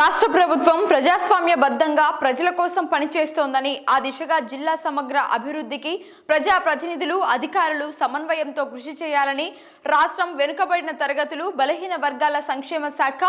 రాష్ట్ర ప్రభుత్వం ప్రజాస్వామ్యబద్ధంగా ప్రజల కోసం పనిచేస్తోందని ఆ దిశగా జిల్లా సమగ్ర అభివృద్ధికి ప్రజా ప్రతినిధులు అధికారులు సమన్వయంతో కృషి చేయాలని రాష్ట్రం వెనుకబడిన తరగతులు బలహీన వర్గాల సంక్షేమ శాఖ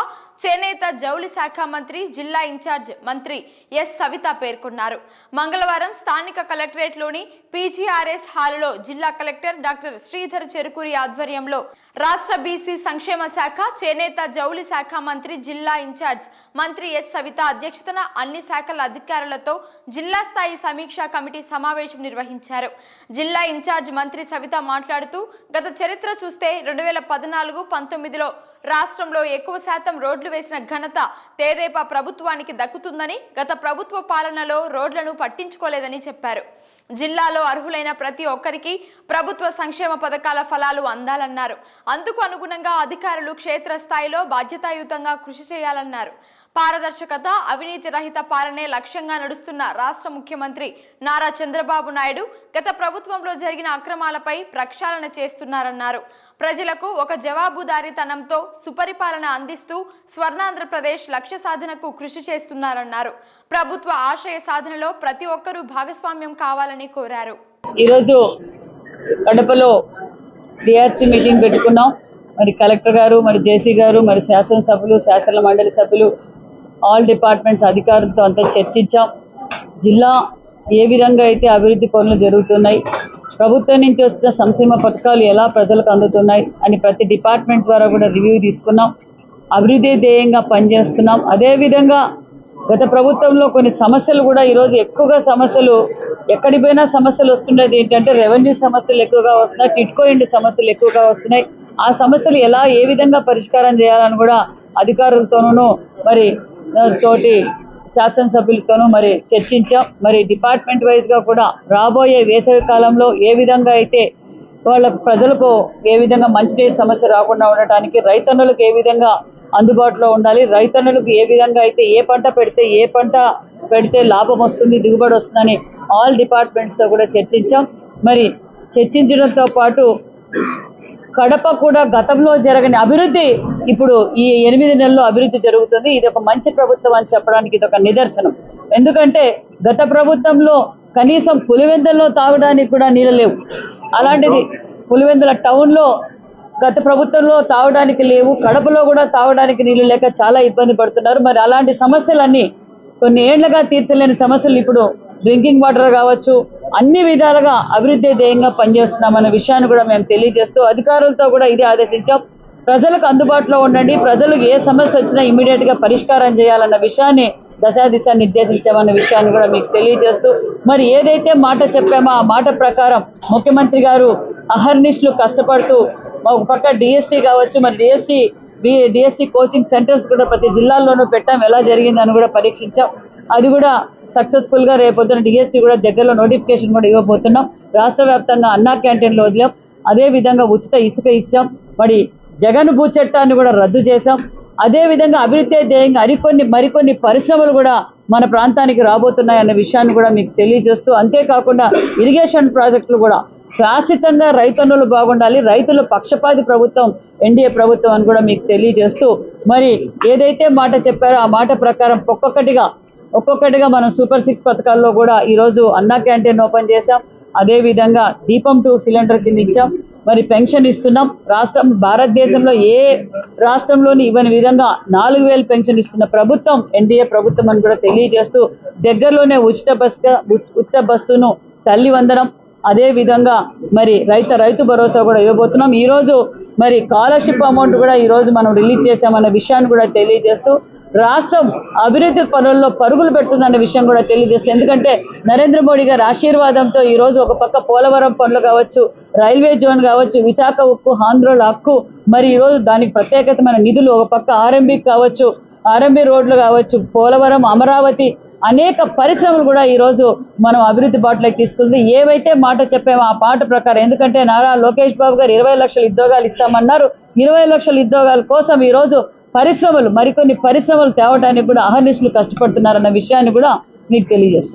చేనేత జౌళి శాఖ మంత్రి జిల్లా ఇన్ఛార్జ్ మంత్రి ఎస్ సవిత పేర్కొన్నారు. మంగళవారం స్థానిక కలెక్టరేట్లోని పీజీఆర్ఎస్ హాలులో జిల్లా కలెక్టర్ డాక్టర్ శ్రీధర్ చెరుకూరి ఆధ్వర్యంలో రాష్ట్ర బీసీ సంక్షేమ శాఖ చేనేత జౌళి శాఖ మంత్రి జిల్లా ఇన్ఛార్జ్ మంత్రి ఎస్ సవిత అధ్యక్షతన అన్ని శాఖల అధికారులతో జిల్లా స్థాయి సమీక్షా కమిటీ సమావేశం నిర్వహించారు. జిల్లా ఇన్ఛార్జ్ మంత్రి సవిత మాట్లాడుతూ గత చరిత్ర చూస్తే రెండు వేల పద్నాలుగు పంతొమ్మిదిలో రాష్ట్రంలో ఎక్కువ శాతం రోడ్లు వేసిన ఘనత తేదేపా ప్రభుత్వానికి దక్కుతుందని గత ప్రభుత్వ పాలనలో రోడ్లను పట్టించుకోలేదని చెప్పారు. జిల్లాలో అర్హులైన ప్రతి ఒక్కరికి ప్రభుత్వ సంక్షేమ పథకాల ఫలాలు అందాలన్నారు. అందుకు అనుగుణంగా అధికారులు క్షేత్రస్థాయిలో బాధ్యతాయుతంగా కృషి చేయాలన్నారు. పారదర్శకత అవినీతి రహిత పాలనే లక్ష్యంగా నడుస్తున్న రాష్ట్ర ముఖ్యమంత్రి నారా చంద్రబాబు నాయుడు గత ప్రభుత్వంలో జరిగిన అక్రమాలపై ప్రక్షాళన చేస్తున్నారన్నారు. ప్రజలకు ఒక జవాబుదారీతనంతో సుపరిపాలన అందిస్తూ స్వర్ణాంధ్రప్రదేశ్ లక్ష్య సాధనకు కృషి చేస్తున్నారన్నారు. ప్రభుత్వ ఆశయ సాధనలో ప్రతి ఒక్కరూ భాగస్వామ్యం కావాలని కోరారు. ఈరోజు కడపలో డిఆర్సీ మీటింగ్ పెట్టుకున్నాం. మరి కలెక్టర్ గారు మరి జేసీ గారు మరి శాసనసభ్యులు శాసన మండలి సభ్యులు ఆల్ డిపార్ట్మెంట్స్ అధికారులతో అంతా చర్చించాం. జిల్లా ఏ విధంగా అయితే అభివృద్ధి పనులు జరుగుతున్నాయి ప్రభుత్వం నుంచి వచ్చిన సంక్షేమ పథకాలు ఎలా ప్రజలకు అందుతున్నాయి అని ప్రతి డిపార్ట్మెంట్ ద్వారా కూడా రివ్యూ తీసుకున్నాం. అభివృద్ధి ధ్యేయంగా పనిచేస్తున్నాం. అదేవిధంగా గత ప్రభుత్వంలో కొన్ని సమస్యలు కూడా ఈరోజు ఎక్కువగా సమస్యలు ఎక్కడి పోయినా సమస్యలు వస్తుండేది ఏంటంటే రెవెన్యూ సమస్యలు ఎక్కువగా వస్తున్నాయి టిట్కో ఇంటి సమస్యలు ఎక్కువగా వస్తున్నాయి. ఆ సమస్యలు ఎలా ఏ విధంగా పరిష్కారం చేయాలని కూడా అధికారులతోనూ మరి తోటి శాసనసభ్యులతోనూ మరి చర్చించాం. మరి డిపార్ట్మెంట్ వైజ్గా కూడా రాబోయే వేసవి కాలంలో ఏ విధంగా అయితే వాళ్ళ ప్రజలకు ఏ విధంగా మంచినీటి సమస్య రాకుండా ఉండటానికి రైతన్నులకు ఏ విధంగా అందుబాటులో ఉండాలి రైతన్నులకు ఏ విధంగా అయితే ఏ పంట పెడితే ఏ పంట పెడితే లాభం వస్తుంది దిగుబడి వస్తుందని ఆల్ డిపార్ట్మెంట్స్తో కూడా చర్చించాం. మరి చర్చించడంతో పాటు కడప కూడా గతంలో జరగని అభివృద్ధి ఇప్పుడు ఈ ఎనిమిది నెలల్లో అభివృద్ధి జరుగుతుంది. ఇది ఒక మంచి ప్రభుత్వం అని చెప్పడానికి ఇది ఒక నిదర్శనం. ఎందుకంటే గత ప్రభుత్వంలో కనీసం పులివెందుల్లో తాగడానికి కూడా నీళ్ళు లేవు. అలాంటిది పులివెందుల టౌన్లో గత ప్రభుత్వంలో తాగడానికి లేవు. కడపలో కూడా తాగడానికి నీళ్ళు లేక చాలా ఇబ్బంది పడుతున్నారు. మరి అలాంటి సమస్యలన్నీ కొన్ని ఏళ్ళుగా తీర్చలేని సమస్యలు ఇప్పుడు డ్రింకింగ్ వాటర్ కావచ్చు అన్ని విధాలుగా అభివృద్ధి ధ్యేయంగా పనిచేస్తున్నామన్న విషయాన్ని కూడా మేము తెలియజేస్తూ అధికారులతో కూడా ఇదే ఆదేశించాం. ప్రజలకు అందుబాటులో ఉండండి. ప్రజలకు ఏ సమస్య వచ్చినా ఇమీడియట్గా పరిష్కారం చేయాలన్న విషయాన్ని దశా దిశ నిర్దేశించామన్న విషయాన్ని కూడా మీకు తెలియజేస్తూ మరి ఏదైతే మాట చెప్పామో ఆ మాట ప్రకారం ముఖ్యమంత్రి గారు అహర్నిష్లు కష్టపడుతూ ఒక పక్క డిఎస్సి కావచ్చు మరి డిఎస్సి డిఎస్సి కోచింగ్ సెంటర్స్ కూడా ప్రతి జిల్లాల్లోనూ పెట్టాం. ఎలా జరిగిందని కూడా పరీక్షించాం. అది కూడా సక్సెస్ఫుల్గా రేపొద్దున డిఎస్సి కూడా దగ్గరలో నోటిఫికేషన్ కూడా ఇవ్వబోతున్నాం. రాష్ట్ర వ్యాప్తంగా అన్నా క్యాంటీన్లు వదిలాం. అదే విధంగా ఉచిత ఇసుక ఇచ్చాం. మరి జగన్ భూ చట్టాన్ని కూడా రద్దు చేశాం. అదే విధంగా అభివృద్ధి ధ్యేయంగా మరికొన్ని మరికొన్ని పరిశ్రమలు కూడా మన ప్రాంతానికి రాబోతున్నాయన్న విషయాన్ని కూడా మీకు తెలియజేస్తూ అంతేకాకుండా ఇరిగేషన్ ప్రాజెక్టులు కూడా శాశ్వతంగా రైతన్నులు బాగుండాలి రైతుల పక్షపాతి ప్రభుత్వం ఎన్డీఏ ప్రభుత్వం అని కూడా మీకు తెలియజేస్తూ మరి ఏదైతే మాట చెప్పారో ఆ మాట ప్రకారం ఒక్కొక్కటిగా ఒక్కొక్కటిగా మనం సూపర్ సిక్స్ పథకాల్లో కూడా ఈరోజు అన్నా క్యాంటీన్ ఓపెన్ చేశాం. అదేవిధంగా దీపం టూ సిలిండర్ కింద ఇచ్చాం. మరి పెన్షన్ ఇస్తున్నాం. రాష్ట్రం భారతదేశంలో ఏ రాష్ట్రంలోని ఇవ్వని విధంగా నాలుగు వేలు పెన్షన్ ఇస్తున్న ప్రభుత్వం ఎన్డీఏ ప్రభుత్వం అని కూడా తెలియజేస్తూ దగ్గరలోనే ఉచిత బస్గా ఉచిత బస్సును తల్లి వందనం. అదే విధంగా మరి రైతు రైతు భరోసా కూడా ఇవ్వబోతున్నాం. ఈరోజు మరి స్కాలర్షిప్ అమౌంట్ కూడా ఈరోజు మనం రిలీజ్ చేశామన్న విషయాన్ని కూడా తెలియజేస్తూ రాష్ట్రం అభివృద్ధి పనుల్లో పరుగులు పెడుతుందన్న విషయం కూడా తెలియజేస్తుంది. ఎందుకంటే నరేంద్ర మోడీ గారి ఆశీర్వాదంతో ఈరోజు ఒక పక్క పోలవరం పనులు కావచ్చు రైల్వే జోన్ కావచ్చు విశాఖ ఉక్కు ఆంధ్రోల హక్కు మరి ఈరోజు దానికి ప్రత్యేకతమైన నిధులు ఒక పక్క ఆర్ఎంబి కావచ్చు ఆర్ఎంబి రోడ్లు కావచ్చు పోలవరం అమరావతి అనేక పరిశ్రమలు కూడా ఈ రోజు మనం అభివృద్ధి బాటలోకి తీసుకుంది. ఏవైతే మాట చెప్పామో ఆ పాట ప్రకారం ఎందుకంటే నారా లోకేష్ బాబు గారు ఇరవై లక్షల ఉద్యోగాలు ఇస్తామన్నారు. ఇరవై లక్షల ఉద్యోగాల కోసం ఈరోజు పరిశ్రమలు మరికొన్ని పరిశ్రమలు తేవటానికి కూడా అహర్నిశలు కష్టపడుతున్నారన్న విషయాన్ని కూడా మీకు తెలియజేస్తున్నాను.